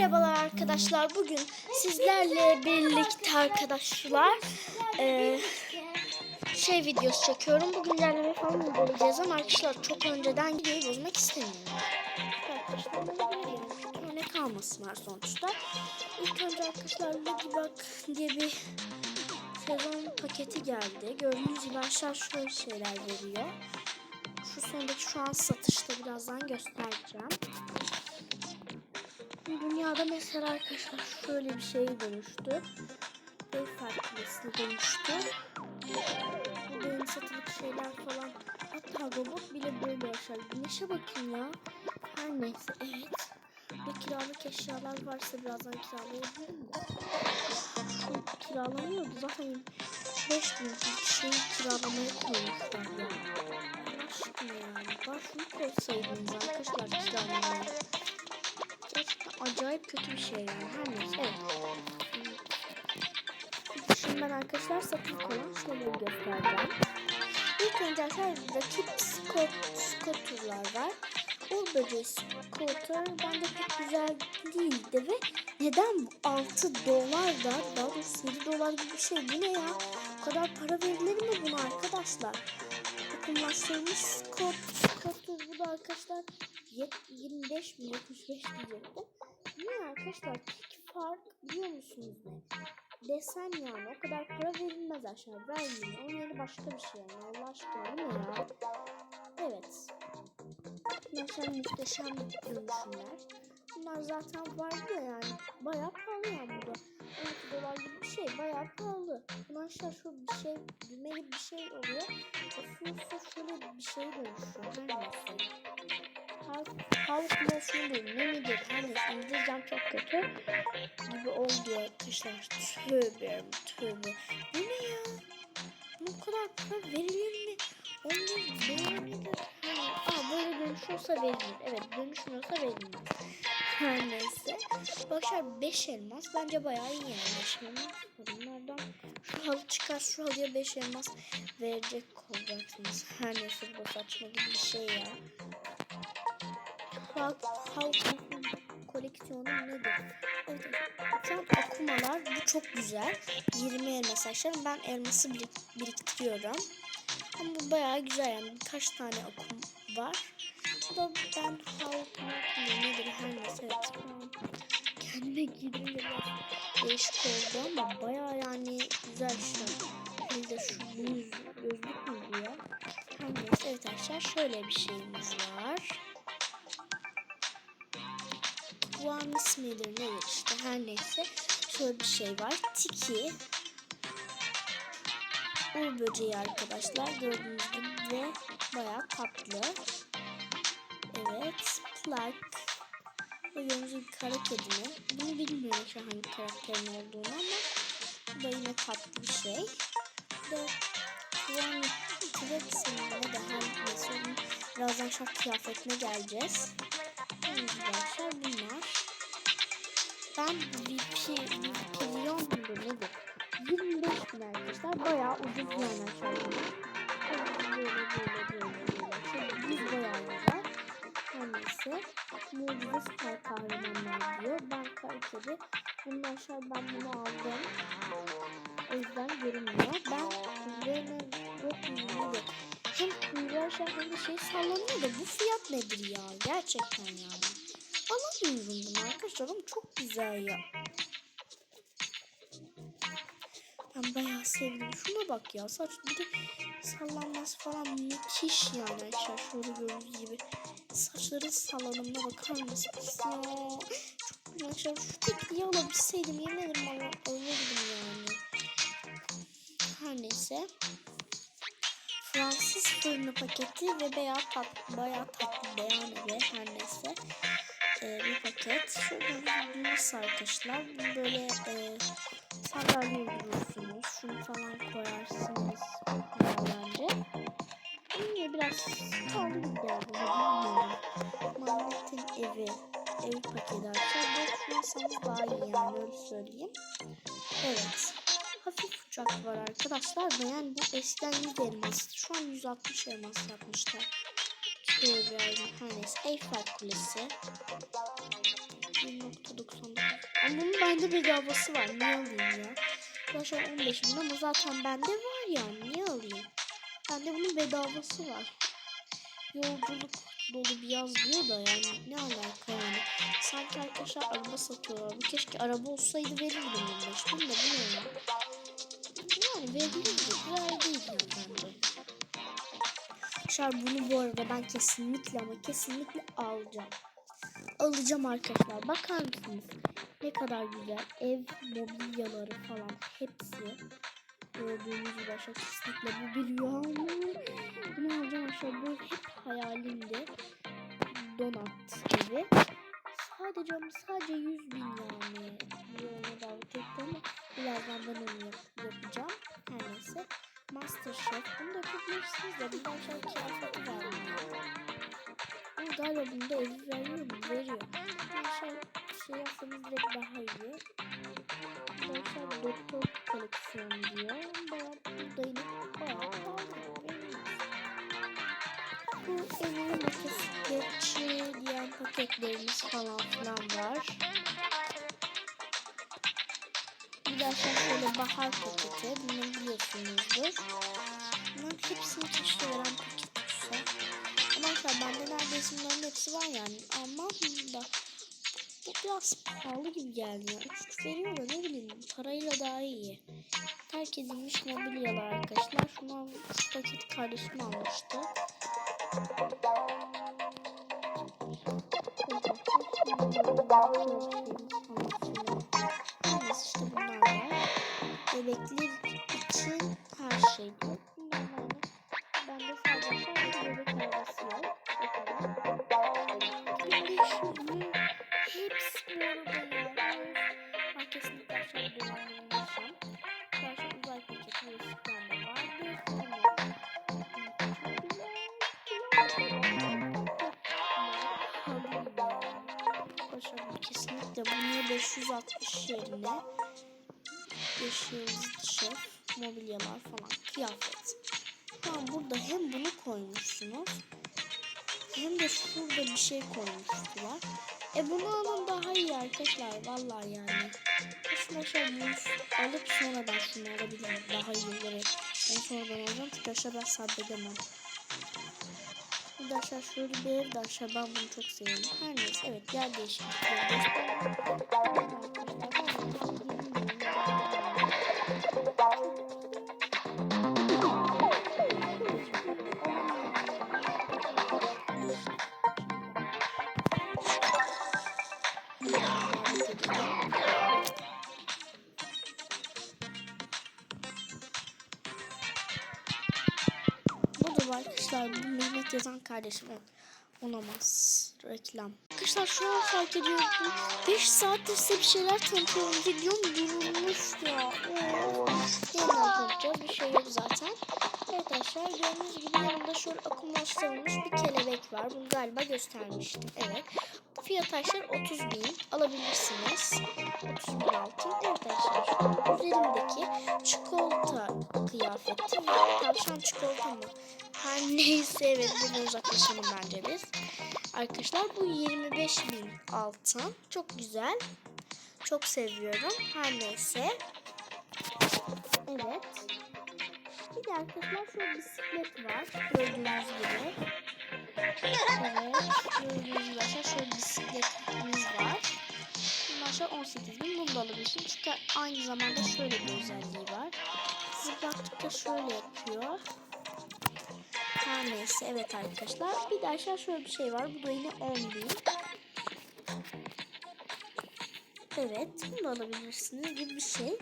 Merhabalar arkadaşlar. Bugün sizlerle birlikte arkadaşlar eee, şey videosu çekiyorum. Bugün yerleme falan uygulayacağız ama arkadaşlar çok önceden videoyu bozmak istemiyorum. Arkadaşlar. Örnek kalmasınlar sonuçta. İlk önce arkadaşlar Ladybug diye bir sezon paketi geldi. Gördüğünüz gibi aşağı şöyle şeyler veriyor. Şu sondaki şu an satışta birazdan göstereceğim. Dünyada mesela arkadaşlar şöyle bir şey dönüştü. Beyfer Kulesi'ne dönüştü. Bu benim satılık şeyler falan. Hatta robot bile böyle yaşar. Güneşe bakın ya. Her neyse evet. Ve kiralık eşyalar varsa birazdan kiralayabilirim de. Şu kiralanıyordu zaten 5000 şeyi kiralamaya koymuşlar ya. Allah aşkına yani. Ben şunu arkadaşlar kiralamaya. Acayip kötü bir şey yani. Her neyse evet. Şimdi ben arkadaşlar satılık olan şeyleri göstereceğim. İlk önce rakip skot, skoturlar var. Uğur böceği skoter bence pek güzel değildi ve neden bu 6 dolar da daha doğrusu 7 dolar gibi bir şey bu ne ya? O kadar para verilir mi buna arkadaşlar? Takımlaştırılmış skot, skoter bu da arkadaşlar yet- 25 mi 75 diyecektim. Ne arkadaşlar tek fark biliyor musunuz ne? Desen yani o kadar para verilmez aşağı vermeyin. Onun yerine başka bir şey yani Allah aşkına mi ya? Evet. Mesela muhteşem dönüşümler. Bunlar zaten vardı ya yani. Bayağı pahalı yani bu da. 12 dolar gibi bir şey. Bayağı pahalı. Bunlar aşağı şu bir şey, düğme gibi bir şey oluyor. Basıyorsa şöyle bir şey dönüşüyor. Her neyse. Motion değil. Ne midir? Neyse. İngilizcem çok kötü. Gibi oldu arkadaşlar. Tövbe tövbe. Bu ne ya? Bu kadar para verilir mi? Onlar beğenilir. Aa böyle dönüşüyorsa verilir. Evet dönüşmüyorsa verilmez. Her neyse. Arkadaşlar 5 elmas. Bence bayağı iyi yani 5 elmas. Bunlardan şu halı çıkar şu halıya 5 elmas verecek olacaksınız. Her neyse bu saçma gibi bir şey ya. Halk, halk koleksiyonu nedir? Evet, an okumalar bu çok güzel. 20 elmas arkadaşlar. Ben elması birik- biriktiriyorum. Ama bu bayağı güzel yani birkaç tane okum var. Bu da ben halk ne nedir neyse evet. Tamam. Kendime girdim de değişik oldu ama bayağı yani güzel şu an. Elde şu yüz gözlük mü bu ya? Neyse evet arkadaşlar şöyle bir şeyimiz var. One midir nedir işte her neyse şöyle bir şey var. Tiki Uğur böceği arkadaşlar gördüğünüz gibi ve bayağı tatlı. Evet plak ve gördüğünüz gibi kara kedimi. Bunu bilmiyorum şu an hangi karakterin olduğunu ama bu da yine tatlı bir şey. Bu Kıvam Trex'in ne de her neyse birazdan şark kıyafetine geleceğiz. Arkadaşlar bunlar. Ben VP, Vipilyon mudur nedir? 25 bin arkadaşlar. Bayağı ucuz yani aşağıya. Böyle böyle böyle böyle. Şöyle düz bayağı güzel. Neyse. Mucize süper kahramanlar diyor. Ben kaliteli. Bunun aşağı ben bunu aldım. O yüzden görünmüyor. Ben Rene mu? Hem kuyruğu aşağı hem de şey sallanıyor da bu fiyat nedir ya? Gerçekten yani. Alamıyorum bunu arkadaşlar ama çok güzel ya. Ben bayağı sevdim. Şuna bak ya. Saç bir de sallanması falan müthiş yani arkadaşlar. Şöyle gördüğünüz gibi. Saçların sallanımına bakar mısınız ya? Çok güzel arkadaşlar. Şu tekliği alabilseydim yemin ederim bana alırdım yani. Her neyse. Fransız fırını paketi ve bayağı tat, bayağı tatlı beyan ve her neyse e, bir paket. Şuradan nasıl arkadaşlar böyle e, sandalye durursunuz. Şunu falan koyarsınız bence. Yine biraz kaldı gibi geldi. Mahmet'in evi. Ev paketi arkadaşlar. Düşünürseniz daha iyi yani öyle söyleyeyim. Evet. Hafif uçak var arkadaşlar. bu eskiden 100 elmas. Şu an 160 elmas yapmışlar. Şöyle neyse. Eiffel Kulesi. 1.99 bende bedavası var. Niye alayım ya? Arkadaşlar 15 bin ama zaten bende var ya. Niye alayım? Bende bunun bedavası var. Yolculuk dolu bir yaz diyor da yani ne alaka yani. Sanki arkadaşlar araba satıyorlar. Bu keşke araba olsaydı verirdim 15 bin de bu ne ya? Yani verilirdi. Güzel değil yani bence. Arkadaşlar bunu bu arada ben kesinlikle ama kesinlikle alacağım. Alacağım arkadaşlar. Bakar mısınız? Ne kadar güzel. Ev mobilyaları falan hepsi. Gördüğünüz gibi aşağı kesinlikle bu bir rüya mı? Bunu alacağım aşağı böyle hep hayalimde. Donat evi. Sadece ama sadece 100 bin yani. Yoluna davet etti ama birazdan ben onu yap- yapacağım. Her neyse. Masterchef. Bunu da yapabilirsiniz de galiba bunda veriyor mu? Veriyor. Aşağı şey yapsanız direkt daha iyi. Arkadaşlar doktor koleksiyonu diyor. Bayağı burada yine bayağı. Bu evin motosikletçi diğer paketlerimiz falan filan var. Bir de aşağı şöyle bahar paketi. Bunu biliyorsunuzdur. Bunların hepsini keşke veren paket. Arkadaşlar bende neredeyse bunların hepsi var yani. Ama bunda bu biraz pahalı gibi geldi. Üç veriyor da ne bileyim parayla daha iyi. Terk edilmiş mobilyalar arkadaşlar. Şundan şu paketi kardeşim almıştı. Neyse 560 yerine 5 yıldızlı şef, mobilyalar falan, kıyafet. Tamam burada hem bunu koymuşsunuz hem de şurada bir şey koymuştular. E bunu alın daha iyi arkadaşlar vallahi yani. Aslında yüz alıp sonradan şunu alabilirim. Daha iyi olarak. Ben sonradan alacağım çünkü aşağı ben sabredemem. Aşağı şöyle bir ev de ben bunu çok seviyorum. Her neyse evet yer değişiklikleri var arkadaşlar Mehmet yazan kardeşim olamaz. Reklam. Arkadaşlar şu an fark ediyorum. 5 saattir size bir şeyler tanıtıyorum. Videom durulmuş ya. Oo. Yeniden tanıtacağız. Bir şey yok zaten. Arkadaşlar gördüğünüz gibi yanında şöyle akımlaştırılmış bir kelebek var. Bunu galiba göstermiştim. Evet. Fiyat arkadaşlar 30 bin. Alabilirsiniz. 30 bin altın. Evet arkadaşlar üzerimdeki çikolata kıyafeti. Tavşan çikolata mı? Her neyse evet bunu uzaklaşalım bence biz. Arkadaşlar bu 25 bin altın. Çok güzel. Çok seviyorum. Her neyse. Evet. Bir de arkadaşlar şöyle bisiklet var. Gördüğünüz gibi. Evet. Gördüğünüz gibi arkadaşlar şöyle bisikletimiz var. Bundan sonra 18 bin bunu da alabilirsin. Çünkü aynı zamanda şöyle bir özelliği var. Zıplattıkça şöyle yapıyor. Her neyse evet arkadaşlar. Bir de aşağı şöyle bir şey var. Bu da yine 10 bin. Evet bunu da alabilirsiniz gibi bir şey.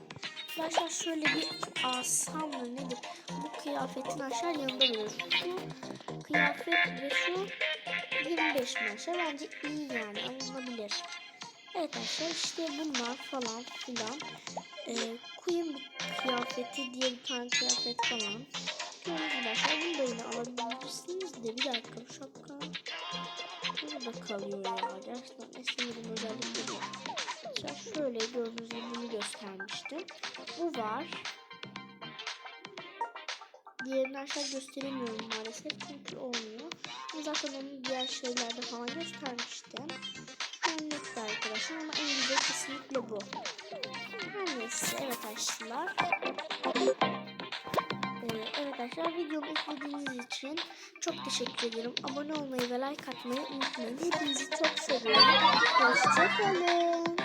Aşağı şöyle bir asam mı nedir? Bu kıyafetin aşağı yanında duruyor. Şu kıyafet ve şu 25 bin aşağı bence iyi yani alınabilir. Evet arkadaşlar işte bunlar falan filan. Ee, Queen kıyafeti diye bir tane kıyafet falan. Gördüğünüz aşağı bunu da yine alabilirsiniz de bir dakika bu şapka burada kalıyor ya. Gerçekten istemedim özellikle bu. Arkadaşlar şöyle gördüğünüz gibi bunu göstermiştim. Bu var. Diğerini aşağı gösteremiyorum maalesef çünkü olmuyor. Zaten onu diğer şeylerde falan göstermiştim. Örnekte arkadaşlar ama en güzel kesinlikle bu. arkadaşlar. Ee, evet arkadaşlar videomu izlediğiniz için çok teşekkür ederim. Abone olmayı ve like atmayı unutmayın. Hepinizi çok seviyorum. Hoşçakalın.